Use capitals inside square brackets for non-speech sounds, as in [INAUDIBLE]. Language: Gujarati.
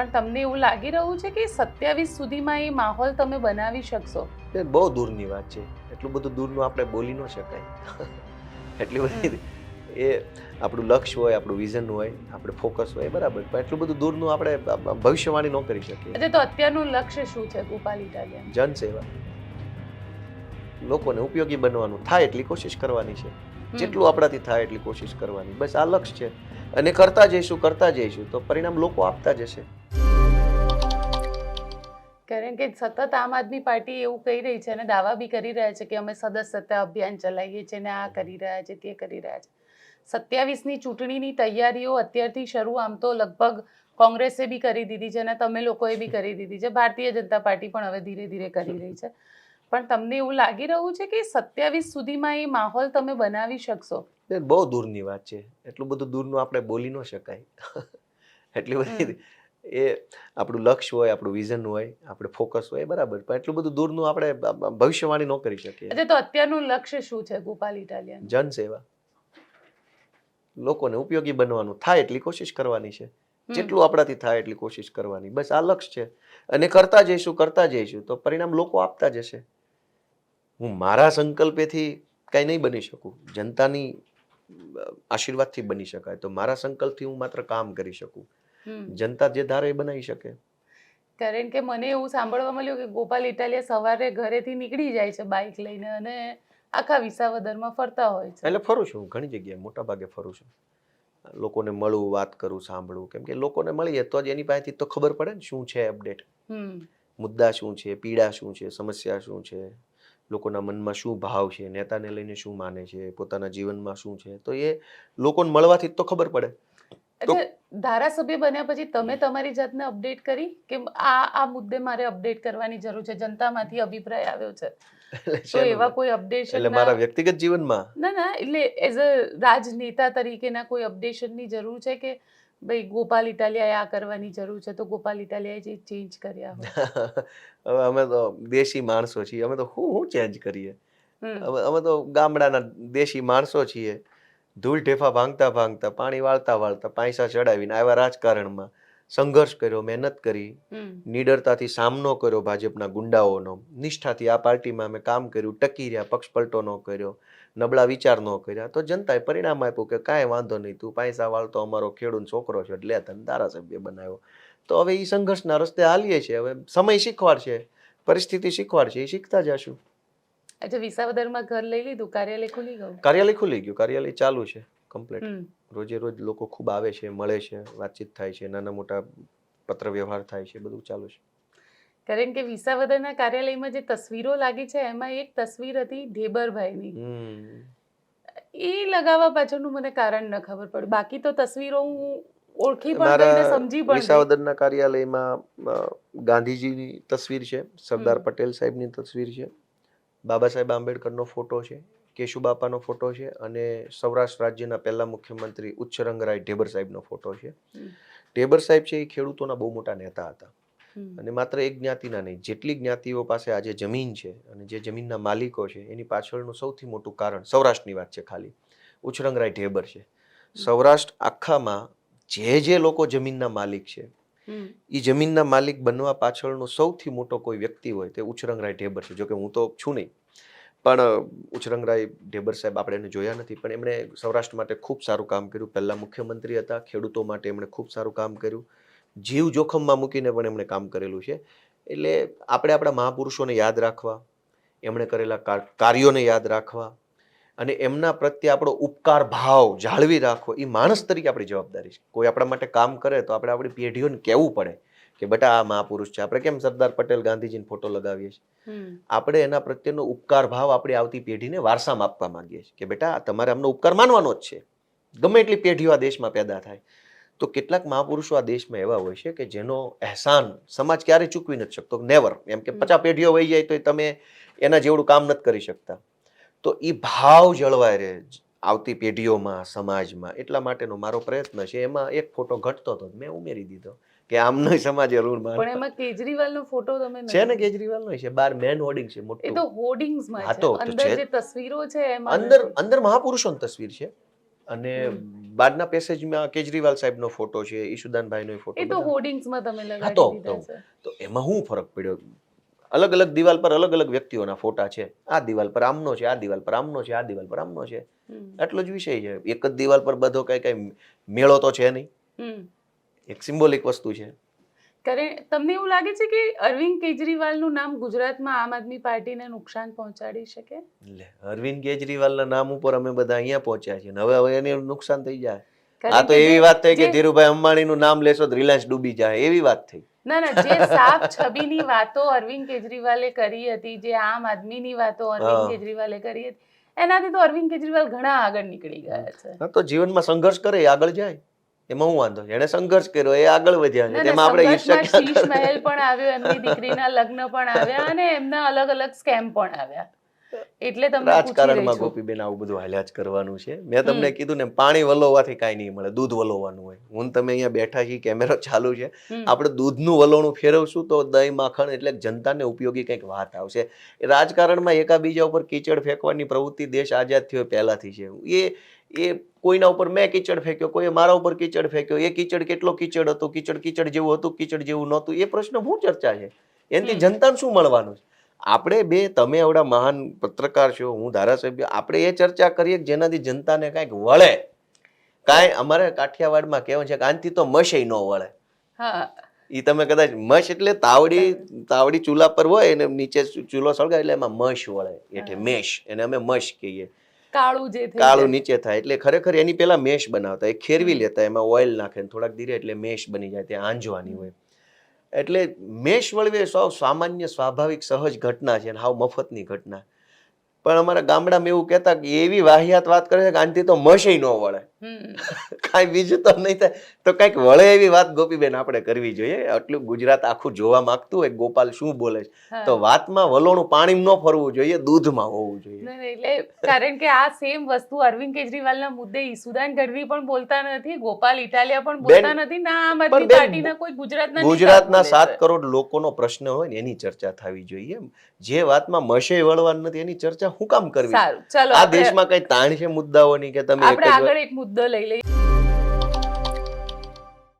પણ તમને એવું લાગી રહ્યું છે કે સત્યાવીસ સુધીમાં એ માહોલ તમે બનાવી શકશો? બહુ દૂરની વાત છે. એટલું બધું દૂરનું આપણે બોલી ન શકાય. એટલી બધી એ આપણું લક્ષ્ય હોય આપણું વિઝન હોય આપણે ફોકસ હોય બરાબર. પણ એટલું બધું દૂરનું આપણે ભવિષ્યવાણી ન કરી શકીએ. એટલે તો અત્યારનું લક્ષ્ય શું છે ગોપાલ ઇટાલિયન? જનસેવા. લોકોને ઉપયોગી બનવાનું થાય એટલી કોશિશ કરવાની છે. જેટલું આપણાથી થાય એટલી કોશિશ કરવાની. બસ આ લક્ષ્ય છે. અને કરતા જઈશું કરતા જઈશું તો પરિણામ લોકો આપતા જશે કારણ કે સતત આમ આદમી પાર્ટી એવું કહી રહી છે અને દાવા બી કરી રહ્યા છે કે અમે સદસ્યતા અભિયાન ચલાવીએ છીએ ને આ કરી રહ્યા છે તે કરી રહ્યા છે. સત્યાવીસની ચૂંટણીની તૈયારીઓ અત્યારથી શરૂ આમ તો લગભગ કોંગ્રેસે બી કરી દીધી છે અને તમે લોકોએ બી કરી દીધી છે. ભારતીય જનતા પાર્ટી પણ હવે ધીરે ધીરે કરી રહી છે. પણ તમને એવું લાગી રહ્યું છે કે સત્યાવીસ સુધીમાં એ માહોલ તમે બનાવી શકશો? બહુ દૂરની વાત છે. એટલું બધું દૂરનું આપણે બોલી ન શકાય. [LAUGHS] એટલી બધી એ આપણું લક્ષ્ય હોય આપણું વિઝન હોય આપણે ફોકસ હોય બરાબર. પણ એટલું બધું દૂરનું આપણે ભવિષ્યવાણી ન કરી શકીએ. તો અત્યારનું લક્ષ્ય શું છે ગોપાલ ઇટાલિયન? જનસેવા. લોકોને ઉપયોગી બનવાનું થાય એટલી કોશિશ કરવાની છે. જેટલું આપણાથી થાય એટલી કોશિશ કરવાની. બસ આ લક્ષ્ય છે. અને કરતા જઈશું કરતા જઈશું તો પરિણામ લોકો આપતા જશે. હું મારા સંકલ્પેથી કંઈ નહીં બની શકું. જનતાની આશીર્વાદથી બની શકાય. તો મારા સંકલ્પથી હું માત્ર કામ કરી શકું. જનતા જે ધારે એ બનાવી શકે. કારણ કે મને એવું સાંભળવા મળ્યું કે ગોપાલ ઇટાલિયા સવારે ઘરેથી નીકળી જાય છે બાઇક લઈને અને આખા વિસાવદરમાં ફરતા હોય છે. એટલે ફરું છું ઘણી જગ્યાએ મોટા ભાગે ફરું છું. લોકોને મળું વાત કરું સાંભળું. કેમ કે લોકોને મળીએ તો જ એની પાસેથી તો ખબર પડે ને શું છે અપડેટ મુદ્દા શું છે પીડા શું છે સમસ્યા શું છે લોકોના મનમાં શું ભાવ છે નેતાને લઈને શું માને છે પોતાના જીવનમાં શું છે તો એ લોકોને મળવાથી જ તો ખબર પડે. એટલે ધારાસભ્ય બન્યા પછી તમે તમારી જાતને અપડેટ કરી કે આ આ મુદ્દે મારે અપડેટ કરવાની જરૂર છે? જનતામાંથી અભિપ્રાય આવ્યો છે. તો એવા કોઈ અપડેશન એટલે મારા વ્યક્તિગત જીવનમાં? ના ના એટલે એઝ અ રાજનેતા તરીકેના કોઈ અપડેશનની જરૂર છે કે ભાઈ ગોપાલ ઇટાલિયાએ આ કરવાની જરૂર છે? તો ગોપાલ ઇટાલિયાએ જે ચેન્જ કર્યા [LAUGHS] હવે અમે તો દેશી માણસો છીએ. અમે તો શું શું ચેન્જ કરીએ? અમે તો ગામડાના દેશી માણસો છીએ. ધૂળ ઢેફા ભાંગતા ભાંગતા પાણી વાળતા વાળતા પૈસા ચડાવીને આવ્યા રાજકારણમાં. સંઘર્ષ કર્યો મહેનત કરી નીડરતાથી સામનો કર્યો ભાજપના ગુંડાઓનો. નિષ્ઠાથી આ પાર્ટીમાં અમે કામ કર્યું ટકી રહ્યા પક્ષ પલટો ન કર્યો નબળા વિચાર ન કર્યા. તો જનતાએ પરિણામ આપ્યું કે કાંઈ વાંધો નહીં તું પૈસા વાળતો અમારો ખેડૂત છોકરો છે એટલે તને ધારાસભ્ય બનાવ્યો. તો હવે એ સંઘર્ષના રસ્તે હાલીએ છીએ હવે સમય શીખવાડશે પરિસ્થિતિ શીખવાડશે એ શીખતા જશું. અચ્છા વિસાવદરમાં ઘર લઈ લીધું? કાર્યાલય ખુલી ગયું? કાર્યાલય ખુલી ગયું. કાર્યાલય ચાલુ છે કમ્પ્લીટ રોજે રોજ લોકો ખૂબ આવે છે મળે છે વાતચીત થાય છે નાના મોટા પત્ર વ્યવહાર થાય છે બધું ચાલુ છે. કારણ કે વિસાવદરના કાર્યાલયમાં જે તસવીરો લાગી છે એમાં એક તસવીર હતી ઢેબરભાઈની. એ લગાવવા પાછળનું મને કારણ ન ખબર પડી. બાકી તો તસવીરો હું ઓળખી પણ સમજી પણ વિસાવદરના કાર્યાલયમાં ગાંધીજીની તસવીર છે સરદાર. પટેલ સાહેબની તસવીર છે. બાબા સાહેબ આંબેડકરનો ફોટો છે કેશુબાપાનો ફોટો છે અને સૌરાષ્ટ્ર રાજ્યના પહેલા મુખ્યમંત્રી ઉચ્ચરંગરાય ઢેબર સાહેબનો ફોટો છે. ઢેબર સાહેબ છે એ ખેડૂતોના બહુ મોટા નેતા હતા અને માત્ર એક જ્ઞાતિના નહીં જેટલી જ્ઞાતિઓ પાસે આજે જમીન છે અને જે જમીનના માલિકો છે એની પાછળનું સૌથી મોટું કારણ સૌરાષ્ટ્રની વાત છે ખાલી ઉચ્ચરંગરાય ઢેબર છે સૌરાષ્ટ્ર આખામાં જે જે લોકો જમીનના માલિક છે. એ જમીનના માલિક બનવા પાછળનો સૌથી મોટો કોઈ વ્યક્તિ હોય તે ઉછરંગરાય ઢેબર છે. જોકે હું તો છું નહીં. પણ ઉછરંગરાય ઢેબર સાહેબ આપણે એને જોયા નથી. પણ એમણે સૌરાષ્ટ્ર માટે ખૂબ સારું કામ કર્યું. પહેલા મુખ્યમંત્રી હતા, ખેડૂતો માટે એમણે ખૂબ સારું કામ કર્યું. જીવ જોખમમાં મૂકીને પણ એમણે કામ કરેલું છે. એટલે આપણે આપણા મહાપુરુષોને યાદ રાખવા, એમણે કરેલા કાર્યોને યાદ રાખવા અને એમના પ્રત્યે આપણો ઉપકાર ભાવ જાળવી રાખવો એ માણસ તરીકે આપણી જવાબદારી છે. કોઈ આપણા માટે કામ કરે તો આપણે આપણી પેઢીઓને કહેવું પડે કે બેટા આ મહાપુરુષ છે. આપણે કેમ સરદાર પટેલ ગાંધીજીને ફોટો લગાવીએ છીએ? આપણે એના પ્રત્યેનો ઉપકાર ભાવ આપણી આવતી પેઢીને વારસામાં આપવા માંગીએ છીએ કે બેટા તમારે આમનો ઉપકાર માનવાનો જ છે. ગમે એટલી પેઢીઓ આ દેશમાં પેદા થાય. તો કેટલાક મહાપુરુષો આ દેશમાં એવા હોય છે કે જેનો અહેસાન સમાજ ક્યારેય ચૂકવી નથી શકતો. નેવર એમ કે પચાસ પેઢીઓ વહી જાય તો તમે એના જેવડું કામ નથી કરી શકતા. તો એ ભાવ જળવાય રહે આવતી પેઢીઓમાં સમાજમાં. એટલા માટેનો મારો પ્રયત્ન છે. એમાં એક ફોટો ઘટતો હતો મેં ઉમેરી દીધો કે આમનો સમાજે પણ માન એમાં કેજરીવાલનો ફોટો તમે છે ને નથી. કેજરીવાલ નો છે? બાર મેન હોર્ડિંગ છે એ તો હોર્ડિંગ્સમાં છે તો- તો અંદર જે. તસવીરો છે એમાં અંદર. અંદર મહાપુરુષોની તસવીર છે. અને. બાદના પેસેજમાં કેજરીવાલ સાહેબનો ફોટો છે ઈશુદાનભાઈનો એ ફોટો તો બધા. હોર્ડિંગ્સમાં તમે લગાવી તો- દીધા છે. તો એમાં હું ફરક પડ્યો? અલગ અલગ દિવાલ પર અલગ અલગ વ્યક્તિઓના ફોટા છે. આ દિવાલ પર આમનો છે આ દિવાલ પર આમનો છે આ દિવાલ પર આમનો છે. એટલો આટલો જ વિષય છે. એક જ દિવાલ પર બધો કઈ કઈ મેળો તો છે નહીં. એક સિમ્બોલિક વસ્તુ છે. તમને એવું લાગે છે કે અરવિંદ કેજરીવાલનું નામ ગુજરાતમાં આમ આદમી પાર્ટીને નુકસાન પહોંચાડી શકે? એટલે અરવિંદ કેજરીવાલના નામ ઉપર અમે બધા અહીંયા પહોંચ્યા છીએ હવે હવે એને નુકસાન થઈ જાય. આ તો એવી વાત થઈ કે ધીરુભાઈ અંબાણીનું નામ લેશો તો રિલાયન્સ ડૂબી જાય એવી વાત થઈ. ના ના જે સાફ છબીની વાતો અરવિંદ કેજરીવાલે કરી હતી જે આમ આદમીની વાતો અરવિંદ કેજરીવાલે કરી હતી એનાથી તો અરવિંદ કેજરીવાલ ઘણા આગળ નીકળી ગયા છે. તો જીવનમાં સંઘર્ષ કરે એ આગળ જાય. એમાં હું વાંધો એને સંઘર્ષ કર્યો એ આગળ વધ્યા છે. તેમાં આપણે ઈર્ષ્યા? મહેલ પણ આવ્યો એમની દીકરીના લગ્ન પણ આવ્યા અને એમના અલગ અલગ સ્કેમ પણ આવ્યા. એટલે તમને રાજકારણમાં ગોપીબેન આવું બધું હાલ્યા જ કરવાનું છે. મેં તમને કીધું ને પાણી વલોવાથી કાંઈ નહીં મળે દૂધ વલોવાનું હોય. હું તમે અહીંયા બેઠા છીએ કેમેરો ચાલુ છે. આપણે દૂધનું વલોણું ફેરવશું તો દહીં માખણ એટલે જનતાને ઉપયોગી કંઈક વાત આવશે. રાજકારણમાં એકાબીજા ઉપર કીચડ ફેંકવાની પ્રવૃત્તિ દેશ આઝાદ થયો પહેલાંથી છે. એ એ કોઈના ઉપર મેં કીચડ ફેંક્યો કોઈએ મારા ઉપર કીચડ ફેંક્યો. એ કીચડ કેટલો કીચડ હતો? કીચડ કીચડ જેવું હતું કીચડ જેવું નહોતું? એ પ્રશ્ન હું ચર્ચા છે. એનાથી જનતાને શું મળવાનું છે? આપણે બે તમે એવડા મહાન પત્રકાર છો હું ધારાસભ્ય આપણે એ ચર્ચા કરીએ કે જેનાથી જનતાને કાંઈક વળે. કાંઈ અમારે કાઠિયાવાડમાં કહેવાય છે કે આનાથી તો મશેય ન વળે. હા. ઈ તમે કદાચ મશ એટલે તાવડી તાવડી ચૂલા પર હોય અને નીચે ચૂલો સળગાય એટલે એમાં મશ વળે. એટલે. મેશ એને અમે મશ કહીએ. કાળું જે કાળું નીચે થાય એટલે ખરેખર એની પેલા મેશ બનાવતા એ ખેરવી લેતા એમાં ઓઇલ નાખે થોડાક ધીરે એટલે મેશ બની જાય ત્યાં આંજવાની હોય. એટલે મેષ વળવી સૌ સામાન્ય, સ્વાભાવિક, સહજ ઘટના છે અને હાવ મફતની ઘટના પણ અમારા ગામડામાં એવું કહેતા કે એવી વાહિયાત વાત કરે છે કે આનાથી તો મશેય ન વળે. [LAUGHS] કાંઈ બીજું તો નહીં થાય. તો કંઈક વળે એવી વાત ગોપીબેન આપણે કરવી જોઈએ. આટલું ગુજરાત આખું જોવા માંગતું હોય ગોપાલ શું બોલે છે. તો વાતમાં વલોણું પાણીમાં ન ફરવું જોઈએ દૂધમાં હોવું જોઈએ. એટલે કારણ કે આ સેમ વસ્તુ અરવિંદ કેજરીવાલના મુદ્દે ઈસુદાન ગઢવી પણ બોલતા નથી ગોપાલ ઇટાલિયા પણ બોલતા નથી ના આમ આદમી પાર્ટીના કોઈ ગુજરાતના ગુજરાતના સાત કરોડ કરોડ લોકોનો પ્રશ્ન હોય ને એની ચર્ચા થવી જોઈએ. જે વાતમાં મશે વળવાનું નથી એની ચર્ચા હું કામ કરવી? આ દેશમાં કઈ તાણ છે મુદ્દાઓની કે તમે આપણે આગળ એક મુદ્દો લઈ લઈએ.